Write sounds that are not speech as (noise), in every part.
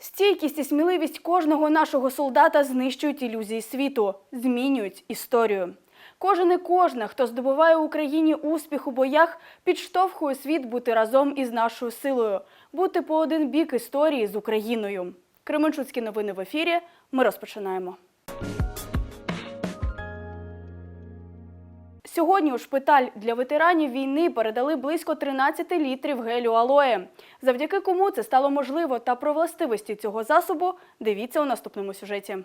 Стійкість і сміливість кожного нашого солдата знищують ілюзії світу, змінюють історію. Кожен і кожна, хто здобуває Україні успіх у боях, підштовхує світ бути разом із нашою силою, бути по один бік історії з Україною. Кременчуцькі новини в ефірі. Ми розпочинаємо. Сьогодні у шпиталь для ветеранів війни передали близько 13 літрів гелю алоє. Завдяки кому це стало можливо та про властивості цього засобу дивіться у наступному сюжеті.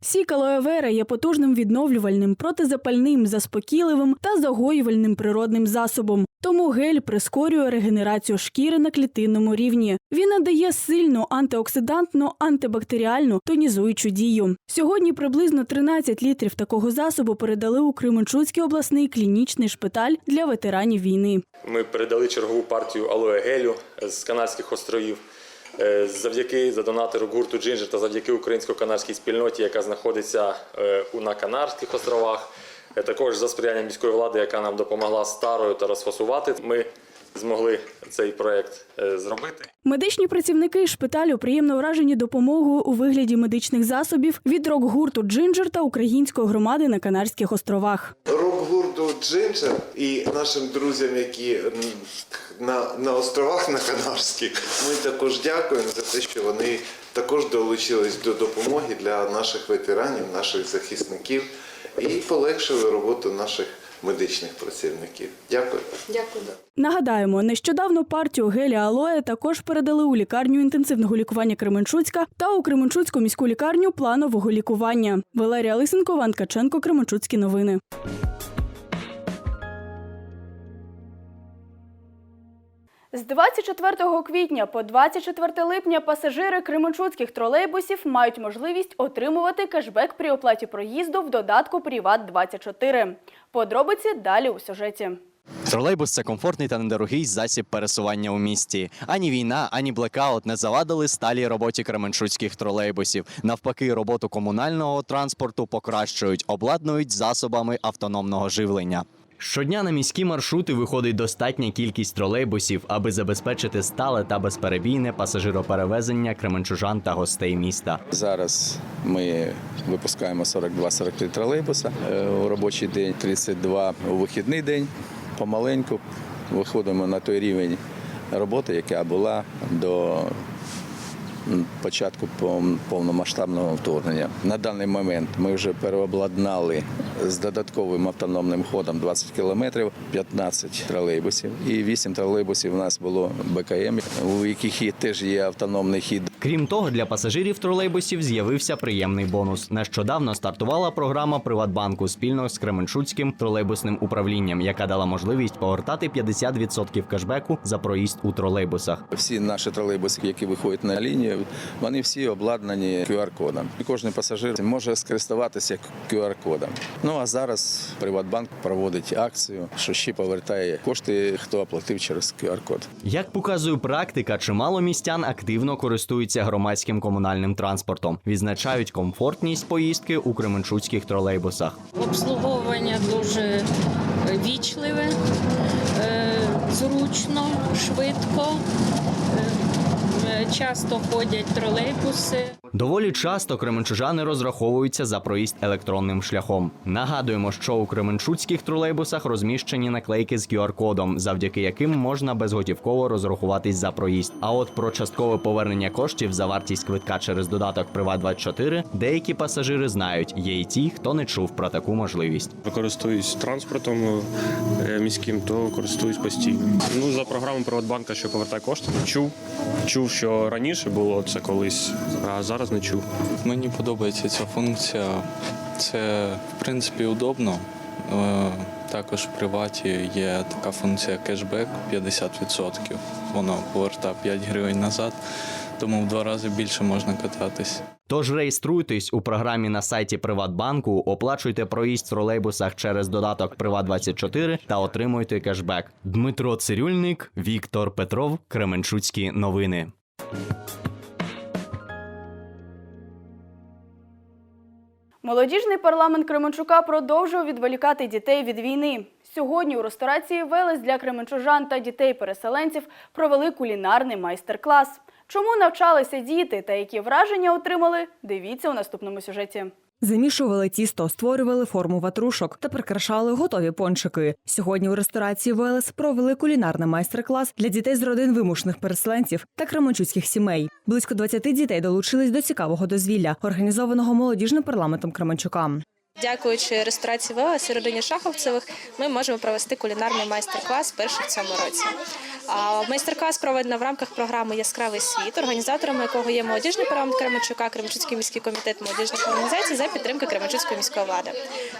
Сік алоє вера є потужним відновлювальним, протизапальним, заспокійливим та загоювальним природним засобом. Тому гель прискорює регенерацію шкіри на клітинному рівні. Він надає сильну антиоксидантну, антибактеріальну тонізуючу дію. Сьогодні приблизно 13 літрів такого засобу передали у Кременчуцький обласний клінічний шпиталь для ветеранів війни. Ми передали чергову партію алоє гелю з Канарських островів. Е, Завдяки задонатору гурту Джинджер та завдяки українсько-канарській спільноті, яка знаходиться е, на Канарських островах. Е, Також за сприяння міської влади, яка нам допомогла старою та розфасувати, ми змогли цей проект е, зробити. Медичні працівники шпиталю приємно вражені допомогою у вигляді медичних засобів від рок-гурту Джинджер та української громади на Канарських островах. рок-гурту Джинджер і нашим друзям, які на, на островах на Канарських, ми також дякуємо за те, що вони також долучились до допомоги для наших ветеранів, наших захисників і полегшили роботу наших медичних працівників. Дякую. Дякую. Нагадаємо, нещодавно партію геля алоє також передали у лікарню інтенсивного лікування Кременчуцька та у Кременчуцьку міську лікарню планового лікування. Валерія Лисенко, Ван Каченко, Кременчуцькі новини. З 24 квітня по 24 липня пасажири кременчуцьких тролейбусів мають можливість отримувати кешбек при оплаті проїзду в додатку Приват 24 Подробиці далі у сюжеті. Тролейбус це комфортний та недорогий засіб пересування у місті. Ані війна, ані блекаут не завадили сталій роботі кременчуцьких тролейбусів. Навпаки, роботу комунального транспорту покращують, обладнують засобами автономного живлення. Щодня на міські маршрути виходить достатня кількість тролейбусів, аби забезпечити стале та безперебійне пасажироперевезення кременчужан та гостей міста. Зараз ми випускаємо 42-43 тролейбуса е, у робочий день, 32 у вихідний день. Помаленьку виходимо на той рівень роботи, яка була до початку пов- повномасштабного вторгнення. На даний момент ми вже переобладнали з додатковим автономним ходом 20 кілометрів, 15 тролейбусів і 8 тролейбусів у нас було БКМ, у яких теж є автономний хід. Крім того, для пасажирів тролейбусів з'явився приємний бонус. Нещодавно стартувала програма Приватбанку спільно з Кременчуцьким тролейбусним управлінням, яка дала можливість повертати 50% кешбеку за проїзд у тролейбусах. Всі наші тролейбуси, які виходять на лінію, вони всі обладнані QR-кодом. І кожен пасажир може скористуватися QR-кодом. Ну а зараз Приватбанк проводить акцію, що ще повертає кошти, хто оплатив через QR-код. Як показує практика, чимало містян активно користуються громадським комунальним транспортом, відзначають комфортність поїздки у кременчуцьких тролейбусах. Обслуговування дуже вічливе, е, зручно, швидко. Е, Часто ходять тролейбуси. Доволі часто кременчужани розраховуються за проїзд електронним шляхом. Нагадуємо, що у кременчуцьких тролейбусах розміщені наклейки з QR-кодом, завдяки яким можна безготівково розрахуватись за проїзд. А от про часткове повернення коштів за вартість квитка через додаток Приват 24 деякі пасажири знають. Є й ті, хто не чув про таку можливість. користуюсь транспортом е, міським, то користуюсь постійно. Ну за програму Приватбанка, що повертає кошти, чув. Чув, що раніше було це колись, а зараз не чув. Мені подобається ця функція. Це в принципі удобно. Е, Також в приваті є така функція кешбек 50%. Воно повертає 5 гривень назад, тому в два рази більше можна кататись. Тож реєструйтесь у програмі на сайті Приватбанку, оплачуйте проїзд в тролейбусах через додаток Приват 24 та отримуйте кешбек. Дмитро Цирюльник, Віктор Петров, Кременчуцькі новини. Молодіжний парламент Кременчука продовжує відволікати дітей від війни. Сьогодні у ресторації Велес для кременчужан та дітей-переселенців провели кулінарний майстер-клас. Чому навчалися діти та які враження отримали, дивіться у наступному сюжеті. Замішували тісто, створювали форму ватрушок та прикрашали готові пончики. Сьогодні у ресторації Велес провели кулінарний майстер-клас для дітей з родин вимушених переселенців та кременчуцьких сімей. Близько 20 дітей долучились до цікавого дозвілля, організованого молодіжним парламентом Кременчука. Дякуючи ресторації Велес і Шаховцевих, ми можемо провести кулінарний майстер-клас перший в цьому році. Майстер-клас проведено в рамках програми Яскравий світ, організаторами якого є молодіжний парламент Кременчука, Кременчуцький міський комітет молодіжних організацій за підтримки Кременчуцької міської влади.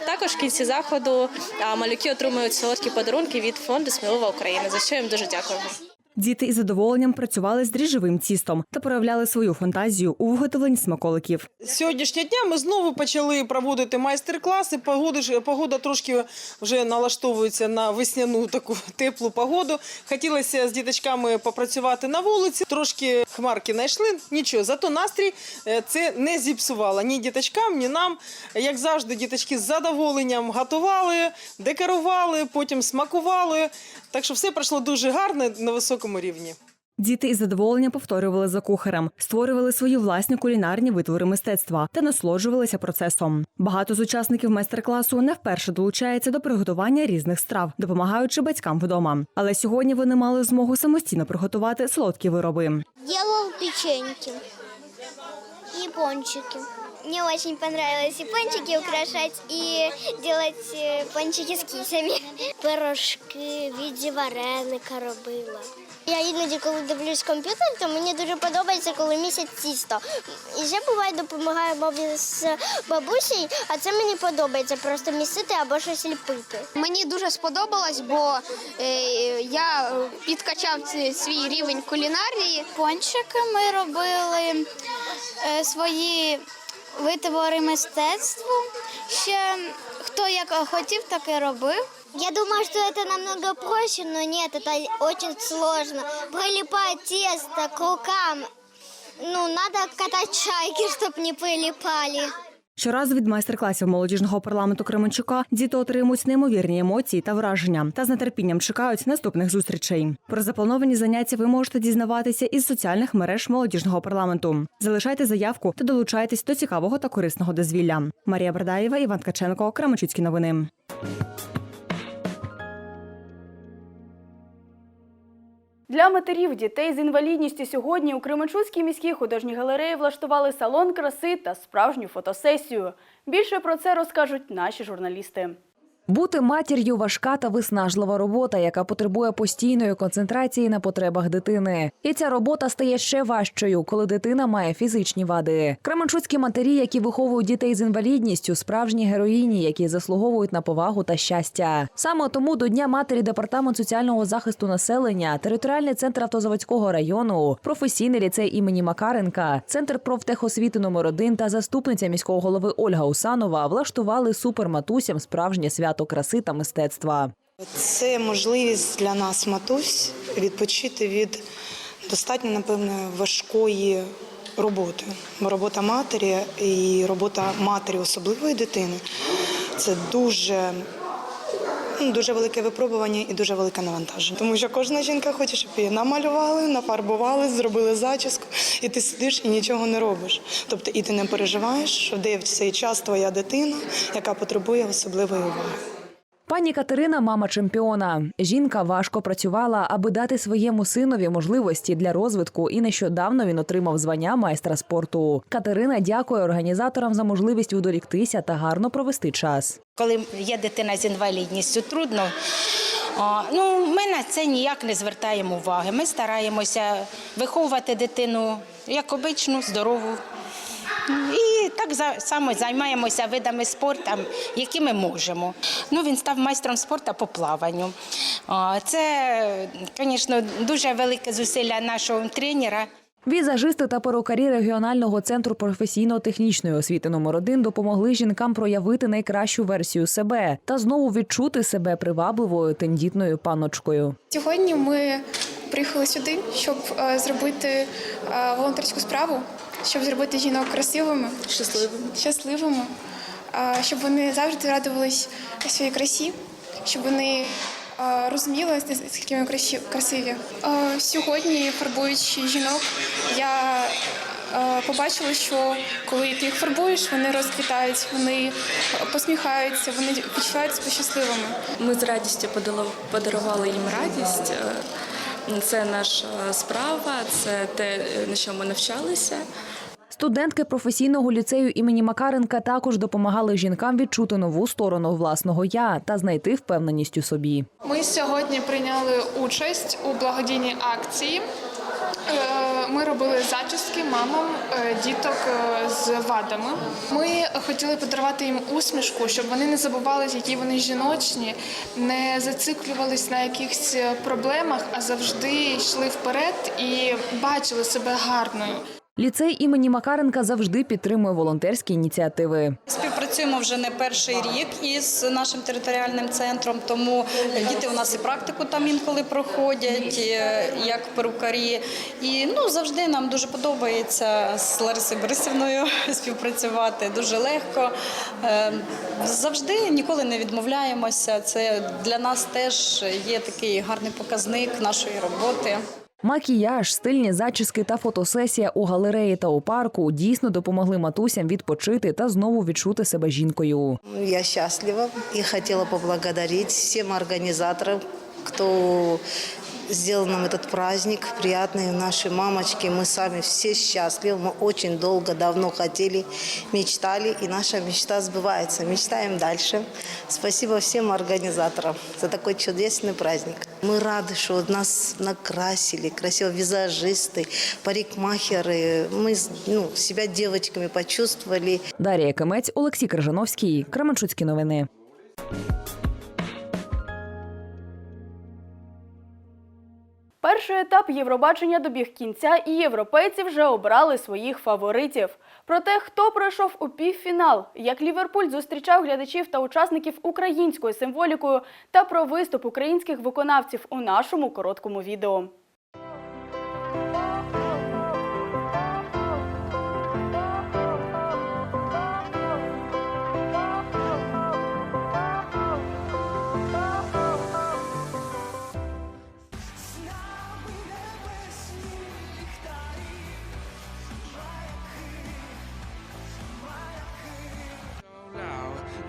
Також в кінці заходу малюки отримують солодкі подарунки від фонду Смілова Україна, за що їм дуже дякуємо. Діти із задоволенням працювали з дріжджовим тістом та проявляли свою фантазію у виготовленні смаколиків. Сьогоднішнього дня ми знову почали проводити майстер-класи. Погода, погода трошки вже налаштовується на весняну таку теплу погоду. Хотілося з діточками попрацювати на вулиці. Трошки хмарки знайшли. Нічого, зато настрій е, це не зіпсувало ні діточкам, ні нам. Як завжди, діточки з задоволенням готували, декорували, потім смакували. Так що все пройшло дуже гарно на високому рівні. Діти із задоволенням повторювали за кухарем, створювали свої власні кулінарні витвори мистецтва та насолоджувалися процесом. Багато з учасників майстер-класу не вперше долучається до приготування різних страв, допомагаючи батькам вдома. Але сьогодні вони мали змогу самостійно приготувати солодкі вироби. Делал печеньки и пончики. Мне очень понравилось и пончики украшать, и делать э, пончики з кисями. (laughs) Пирожки в віді вареника робила. Я іноді, коли дивлюсь комп'ютер, то мені дуже подобається, коли місяць тісто. І ще буває допомагаю бабі з бабусею, а це мені подобається просто місити або щось ліпити. Мені дуже сподобалось, бо е, я підкачав свій рівень кулінарії. Пончики ми робили е, свої витвори мистецтва. Ще хто як хотів, так і робив. Я думаю, что это намного проще, но нет, это очень сложно. Прилипать тесто к рукам. Ну, надо катать шайки, чтобы не прилипали. Щоразу від майстер-класів молодіжного парламенту Кременчука діти отримують неймовірні емоції та враження та з нетерпінням чекають наступних зустрічей. Про заплановані заняття ви можете дізнаватися із соціальних мереж молодіжного парламенту. Залишайте заявку та долучайтесь до цікавого та корисного дозвілля. Марія Бердаєва, Іван Ткаченко, Кременчуцькі новини. Для матерів дітей з інвалідністю сьогодні у Кременчуцькій міській художній галереї влаштували салон краси та справжню фотосесію. Більше про це розкажуть наші журналісти. Бути матір'ю важка та виснажлива робота, яка потребує постійної концентрації на потребах дитини. І ця робота стає ще важчою, коли дитина має фізичні вади. Кременчуцькі матері, які виховують дітей з інвалідністю, справжні героїні, які заслуговують на повагу та щастя. Саме тому до Дня матері департамент соціального захисту населення, територіальний центр автозаводського району, професійний ліцей імені Макаренка, центр профтехосвіти номер 1 та заступниця міського голови Ольга Усанова влаштували суперматусям справжнє свято краси та мистецтва. Це можливість для нас, матусь, відпочити від достатньо, напевно, важкої роботи. Бо робота матері і робота матері особливої дитини це дуже. ну, Дуже велике випробування і дуже велике навантаження. Тому що кожна жінка хоче, щоб її намалювали, нафарбували, зробили зачіску, і ти сидиш і нічого не робиш. Тобто, і ти не переживаєш, що в цей час твоя дитина, яка потребує особливої уваги. Пані Катерина мама чемпіона. Жінка важко працювала, аби дати своєму синові можливості для розвитку, і нещодавно він отримав звання майстра спорту. Катерина дякує організаторам за можливість удоріктися та гарно провести час. Коли є дитина з інвалідністю, трудно. Ну, ми на це ніяк не звертаємо уваги. Ми стараємося виховувати дитину як обичну, здорову. І так само займаємося видами спорту, які ми можемо. Ну, він став майстром спорту по плаванню. Це, звісно, дуже велике зусилля нашого тренера. Візажисти та перукарі регіонального центру професійно-технічної освіти номер 1 допомогли жінкам проявити найкращу версію себе та знову відчути себе привабливою тендітною панночкою. Сьогодні ми приїхали сюди, щоб е, зробити е, волонтерську справу, щоб зробити жінок красивими, щасливими, щасливими, е, щоб вони завжди радувались своїй красі, щоб вони е, розуміли, наскільки ми красиві. Е, Сьогодні, фарбуючи жінок, я е, побачила, що коли ти їх фарбуєш, вони розквітають, вони посміхаються, вони відчувають себе щасливими. Ми з радістю подарували їм радість. Е, Це наша справа, це те, на що ми навчалися. Студентки професійного ліцею імені Макаренка також допомагали жінкам відчути нову сторону власного я та знайти впевненість у собі. Ми сьогодні прийняли участь у благодійній акції. Е, Ми робили зачіски мамам е, діток е, з вадами. Ми хотіли подарувати їм усмішку, щоб вони не забували, які вони жіночні, не зациклювались на якихось проблемах, а завжди йшли вперед і бачили себе гарною. Ліцей імені Макаренка завжди підтримує волонтерські ініціативи. Співпрацюємо вже не перший рік із нашим територіальним центром, тому діти у нас і практику там інколи проходять, е, як перукарі. І ну завжди нам дуже подобається з Ларисою Борисівною (laughs) співпрацювати. Дуже легко. Е, Завжди ніколи не відмовляємося. Це для нас теж є такий гарний показник нашої роботи. Макіяж, стильні зачіски та фотосесія у галереї та у парку дійсно допомогли матусям відпочити та знову відчути себе жінкою. Я щаслива і хотіла поблагодарити всім організаторам, кто сделал нам этот праздник приятный. Наши мамочки, мы сами все счастливы. Мы очень долго, давно хотели, мечтали, и наша мечта сбывается. Мечтаем дальше. Спасибо всем организаторам за такой чудесный праздник. Мы рады, что нас накрасили, красиво визажисты, парикмахеры. Мы ну, себя девочками почувствовали. Дар'я Кемець, Олексій Крижановський, Кременчуцькі новини. Перший етап Євробачення добіг кінця, і європейці вже обрали своїх фаворитів. Про те, хто пройшов у півфінал, як Ліверпуль зустрічав глядачів та учасників українською символікою, та про виступ українських виконавців у нашому короткому відео.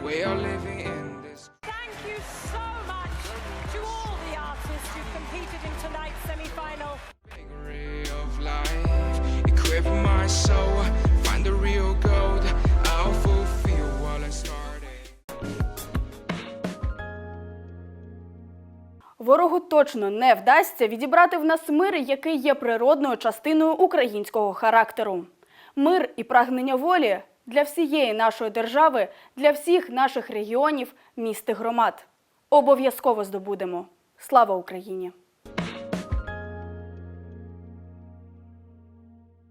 We are living in this. Thank you so much to all the artists who competed in tonight's semi-final. Ray of life, equip my soul, find the real gold. I'll fulfill what I started. Ворогу точно не вдасться відібрати в нас мир, який є природною частиною українського характеру. Мир і прагнення волі для всієї нашої держави, для всіх наших регіонів, міст і громад. Обов'язково здобудемо. Слава Україні!